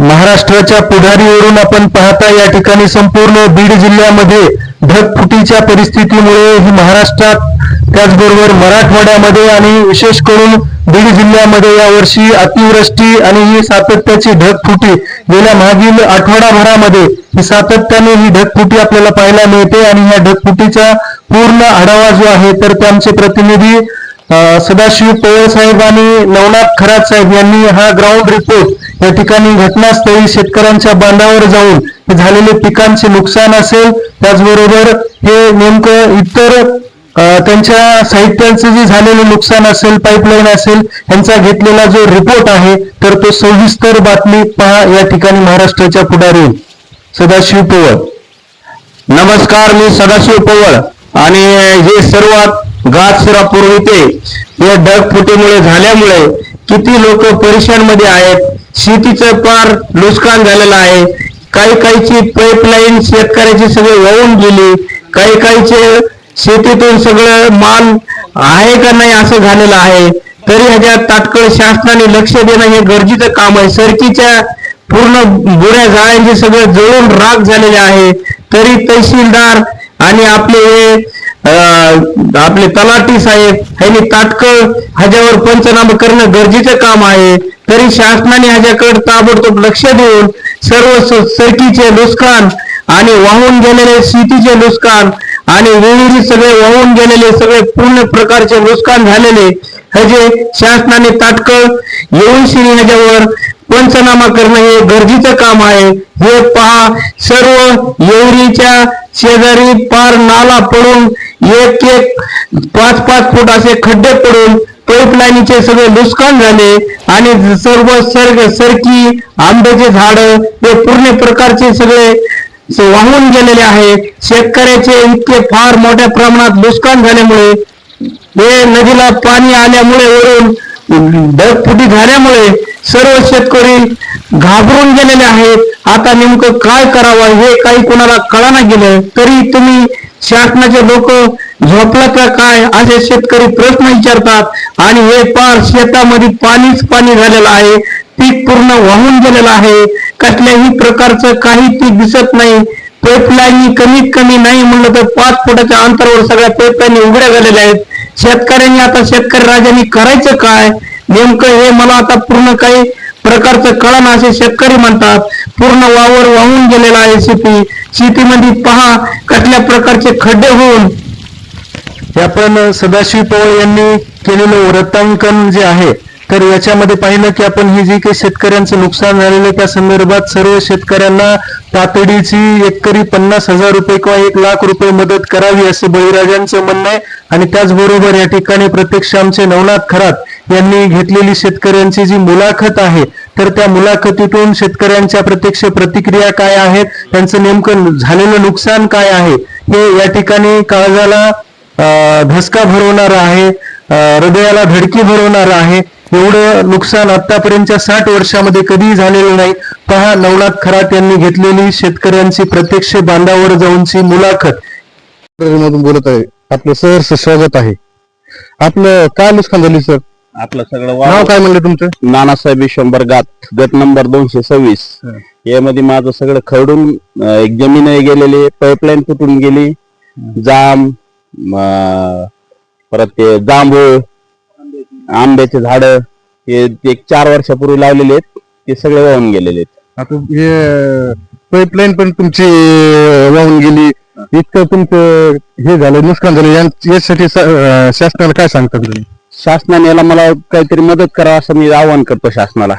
महाराष्ट्राच्या पुढारीवरून आपण पाहता या ठिकाणी संपूर्ण बीड जिल्ह्यामध्ये ढगफुटीच्या परिस्थितीमुळे ही महाराष्ट्रात त्याचबरोबर मराठवाड्यामध्ये आणि विशेष करून बीड जिल्ह्यामध्ये यावर्षी अतिवृष्टी आणि ही सातत्याची ढगफुटी गेल्या मागील आठवडाभरामध्ये ही सातत्याने ही ढगफुटी आपल्याला पाहायला मिळते आणि या ढगफुटीचा पूर्ण आढावा जो आहे तर ते आमचे प्रतिनिधी सदाशिव पवार साहेब आणि नवनाथ खरात साहेब यांनी हा ग्राउंड रिपोर्ट या ठिकाणी घटनास्थळी शेतकऱ्यांच्या बांधावर जाऊन झालेले पिकांचे नुकसान असेल त्याचबरोबर हे नेमकं इतर त्यांच्या साहित्यांचे जे झालेले नुकसान असेल पाईपलाईन असेल यांचा घेतलेला जो रिपोर्ट आहे तर तो सविस्तर बातमी पहा या ठिकाणी महाराष्ट्राच्या पुढारी. सदाशिव पवळ नमस्कार मी सदाशिव पवळ आणि हे सर्वात गाजसुरापूर होते या ढगफुटीमुळे झाल्यामुळे किती लोक परेशानमध्ये आहेत? शेतीचं पार नुकसान झालेलं आहे. काही काहीची पाईपलाईन शेतकऱ्याची सगळी वाहून गेली. काही काहीचे शेतीतून सगळं माल आहे का नाही असं झालेलं आहे. तरी ह्याच्या तात्काळ शासनाने लक्ष देणं हे गरजेचं काम आहे. सरकीच्या पूर्ण बुऱ्या जाळ्यांचे सगळं जळून राग झालेले आहे. तरी तहसीलदार आणि आपले हे आपले तलाटी साहेब ह्यांनी ताटकळ ह्याच्यावर पंचनामा करणं गरजेचं काम आहे. तरी शासनाने ह्याच्याकडे ताबडतोब लक्ष देऊन सर्व सरकीचे नुकसान आणि वाहून गेलेले शेतीचे नुकसान आणि विहिरी सगळे वाहून गेलेले सगळे पूर्ण प्रकारचे नुकसान झालेले ह्याचे शासनाने ताटकळ येऊन श्री ह्याच्यावर पंचनामा करणं हे गरजेचं काम आहे. हे पहा सर्व येवरीच्या शेजारी पार नाला पडून एक एक पाच पाच फूट असे खड्डे पडून पाईपलाईनचे सगळे नुकसान झाले आणि सर्व सर्ग सरकी आंब्याचे झाड हे पूर्ण प्रकारचे सगळे वाहून गेलेले आहेत. शेतकऱ्याचे इतके फार मोठ्या प्रमाणात नुकसान झाल्यामुळे हे नदीला पाणी आल्यामुळे वरून ढगफुटी झाल्यामुळे सर्व शेतकरी घाबरून गेलेले आहेत. आता नेमकं काय करावं हे काही कोणाला कळाना गेलं तरी तुम्ही शासनाचे लोक झोपला का काय असे शेतकरी प्रश्न विचारतात. आणि हे पार शेतामध्ये पाणीच पाणी झालेलं आहे. पीक पूर्ण वाहून गेलेलं आहे. कसल्याही प्रकारचं काही पीक दिसत नाही. पाईपलाईन कमीत कमी नाही म्हणलं तर पाच फुटाच्या अंतरावर सगळ्या पाईपलाईन उघड्या झालेल्या आहेत. शेतकऱ्यांनी आता शेतकरी राजांनी करायचं काय? नेमकं हे मला आता पूर्ण काही प्रकारचं कळण असे शेतकरी म्हणतात. पूर्ण वावर वाहून गेलेला आहे शेती. शेतीमध्ये पहा कसल्या प्रकारचे खड्डे होऊन. आपण सदाशिव पवार यांनी केलेलं वृत्तांकन जे आहे तर याच्यामध्ये पाहिलं की आपण ही जी काही शेतकऱ्यांचं नुकसान झालेलं आहे त्या संदर्भात सर्व शेतकऱ्यांना तातडीची एकरी पन्नास हजार रुपये किंवा एक लाख रुपये मदत करावी असं बळीराजांचं म्हणणं आहे. आणि त्याचबरोबर या ठिकाणी प्रत्यक्ष आमचे नवनाथ खरात यांनी घेतलेली शेतकऱ्यांची जी मुलाखत आहे तर त्या मुलाखतीतून शेतकऱ्यांच्या प्रत्यक्ष प्रतिक्रिया काय आहेत त्यांचं नेमकं झालेलं नुकसान काय आहे हे या ठिकाणी काळजाला धसका भरवणार आहे हृदयाला धडकी भरवणार आहे. एवढं नुकसान आतापर्यंतच्या साठ वर्षामध्ये कधीही झालेलं नाही. पहा नवनाथ खरात यांनी घेतलेली शेतकऱ्यांची प्रत्यक्ष बांधावर जाऊनची मुलाखत. मधून बोलत आहे. आपलं सहर्ष स्वागत आहे. आपलं काय नुकसान झाली सर? आपलं सगळं नाव काय म्हणलं तुमचं? नानासाहेब शंभर गात गट नंबर दोनशे सव्वीस. यामध्ये माझं सगळं खरडून अं, एक जमीन गेलेली पाईपलाईन तुटून गेली. जाम अं, परत ते जांभूळ आंब्याचे झाड हे एक चार वर्षापूर्वी लावलेले आहेत ते सगळे वाहून गेलेले आहेत. आता हे पाईपलाईन पण तुमची अं, वाहून गेली. इतकं तुमचं हे झालं नुकसान झालं. यां- यासाठी सा- अं, शासनाला काय सांगता तुम्ही? शासनाने याला मला काहीतरी मदत करावं असं मी आवाहन करतो शासनाला.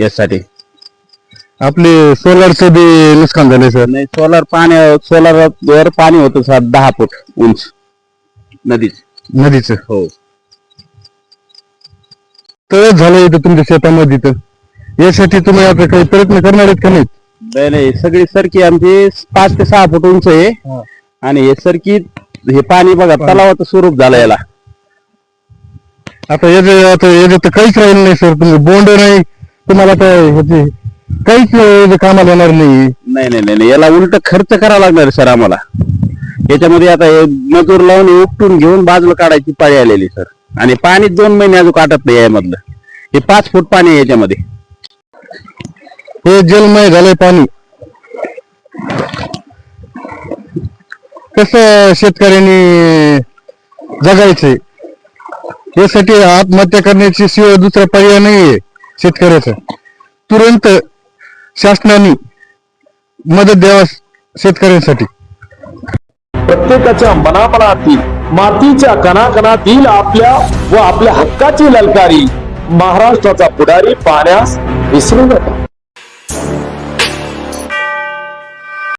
यासाठी. आपले सोलारचं बी नुकसान झालंय सर नाही सोलार पाण्या सोलार वर पाणी होतं सर दहा फूट उंच. नदीच. नदीचं. हो. तळच झालं इथं तुमच्या शेतामध्ये तर यासाठी तुम्ही आता काही प्रयत्न करणार आहेत का नाही? नाही नाही सगळी सरकी आमची पाच ते सहा फूट उंच आहे. आणि हे सरकी हे पाणी बघा तलावाचं स्वरूप झालं याला. आता याचे आता याचे तर काहीच राहिलं नाही सर. तुम्ही बोंड नाही. तुम्हाला तर ह्याचे काहीच याचे कामाला येणार नाही. नाही नाही नाही नाही, याला उलट खर्च करावा लागणार सर आम्हाला. याच्यामध्ये आता हे मजूर लावून हे उपटून घेऊन बाजूला काढायची पाळी आलेली सर. आणि पाणी दोन महिने अजून काटत नाही यामधलं. हे पाच फूट पाणी आहे याच्यामध्ये. हे जलमय झालंय पाणी. कस शेतकऱ्यांनी जगायचंय? यासाठी आत्महत्या करण्याची शिवाय दुसरा पर्याय नाहीये शेतकऱ्याचा. तुरंत शासनाने मदत द्यावा शेतकऱ्यांसाठी. प्रत्येकाच्या मनामनातील मातीच्या कणाकणातील आपल्या व आपल्या हक्काची ललकारी महाराष्ट्राचा पुढारी पाण्यास विसरू नका.